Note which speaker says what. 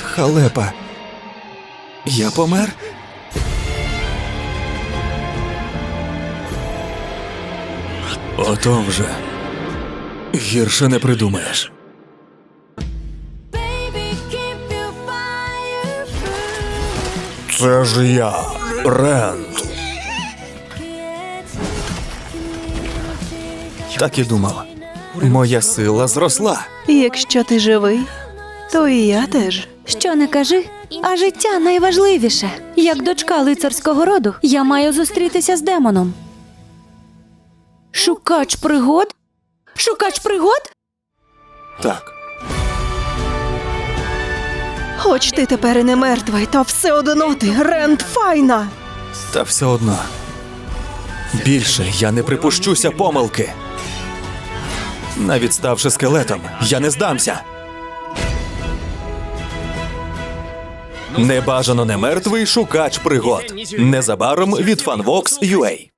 Speaker 1: Халепа. Я помер? Ото вже. Гірше не придумаєш. Це ж я, Ренд. Так і думав. Моя сила зросла.
Speaker 2: Якщо ти живий, то і я теж.
Speaker 3: Що не кажи, а життя найважливіше. Як дочка лицарського роду, я маю зустрітися з демоном. Шукач пригод? Шукач пригод?
Speaker 1: Так.
Speaker 2: Хоч ти тепер і не мертвий, та все одно ти Ренд Файна.
Speaker 1: Та все одно. Більше я не припущуся помилки. Навіть ставши скелетом, я не здамся. Небажано не мертвий шукач пригод. Незабаром від FanVox.ua.